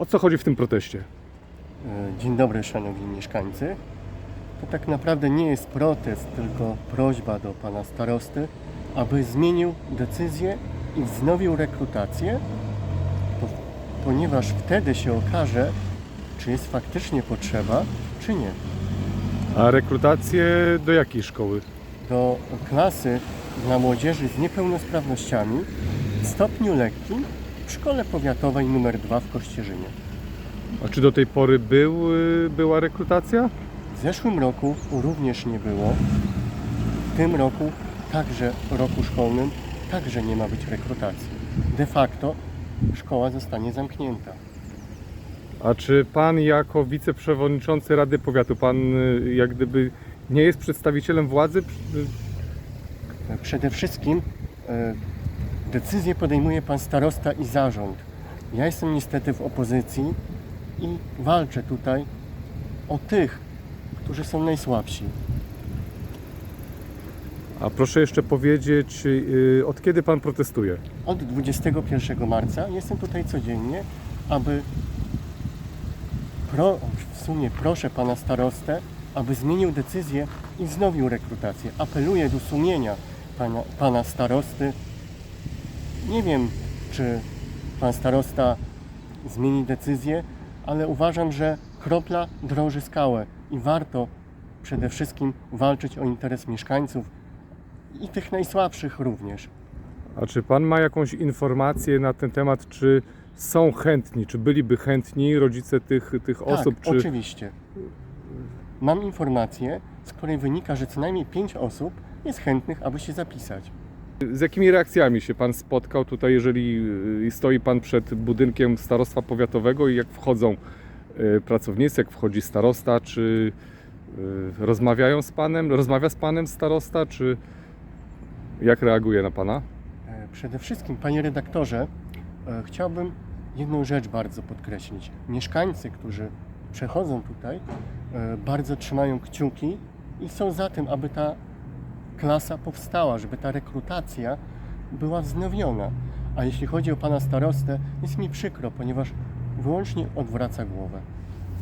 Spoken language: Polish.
O co chodzi w tym proteście? E, Dzień dobry, szanowni mieszkańcy. To tak naprawdę nie jest protest, tylko prośba do pana starosty, aby zmienił decyzję i wznowił rekrutację, po- ponieważ wtedy się okaże, czy jest faktycznie potrzeba, czy nie. A rekrutację do jakiej szkoły? Do klasy dla młodzieży z niepełnosprawnościami w stopniu lekkim w szkole powiatowej nr 2 w Kościerzynie. A czy do tej pory był, y, była rekrutacja? W zeszłym roku również nie było. W tym roku, także roku szkolnym, także nie ma być rekrutacji. De facto szkoła zostanie zamknięta. A czy pan jako wiceprzewodniczący Rady Powiatu, pan y, jak gdyby nie jest przedstawicielem władzy? Y, Przede wszystkim e, decyzję podejmuje pan starosta i zarząd. Ja jestem niestety w opozycji i walczę tutaj o tych, którzy są najsłabsi. A proszę jeszcze powiedzieć, y, od kiedy pan protestuje? Od 21 marca jestem tutaj codziennie, aby pro, w sumie proszę pana starostę, aby zmienił decyzję i wznowił rekrutację. Apeluję do sumienia pana, pana starosty. Nie wiem, czy pan starosta zmieni decyzję, ale uważam, że kropla drąży skałę i warto przede wszystkim walczyć o interes mieszkańców i tych najsłabszych również. A czy pan ma jakąś informację na ten temat, czy są chętni, czy byliby chętni rodzice tych, tych osób? tak, Czy... oczywiście. Mam informację, z której wynika, że co najmniej pięć osób jest chętnych, aby się zapisać. Z jakimi reakcjami się pan spotkał tutaj, jeżeli y, stoi pan przed budynkiem starostwa powiatowego i jak wchodzą y, pracownicy, jak wchodzi starosta, czy y, rozmawiają z panem, rozmawia z panem starosta, czy jak reaguje na pana? E, Przede wszystkim, panie redaktorze, e, chciałbym jedną rzecz bardzo podkreślić. Mieszkańcy, którzy przechodzą tutaj, e, bardzo trzymają kciuki i są za tym, aby ta klasa powstała, żeby ta rekrutacja była wznowiona. A jeśli chodzi o pana starostę, jest mi przykro, ponieważ wyłącznie odwraca głowę.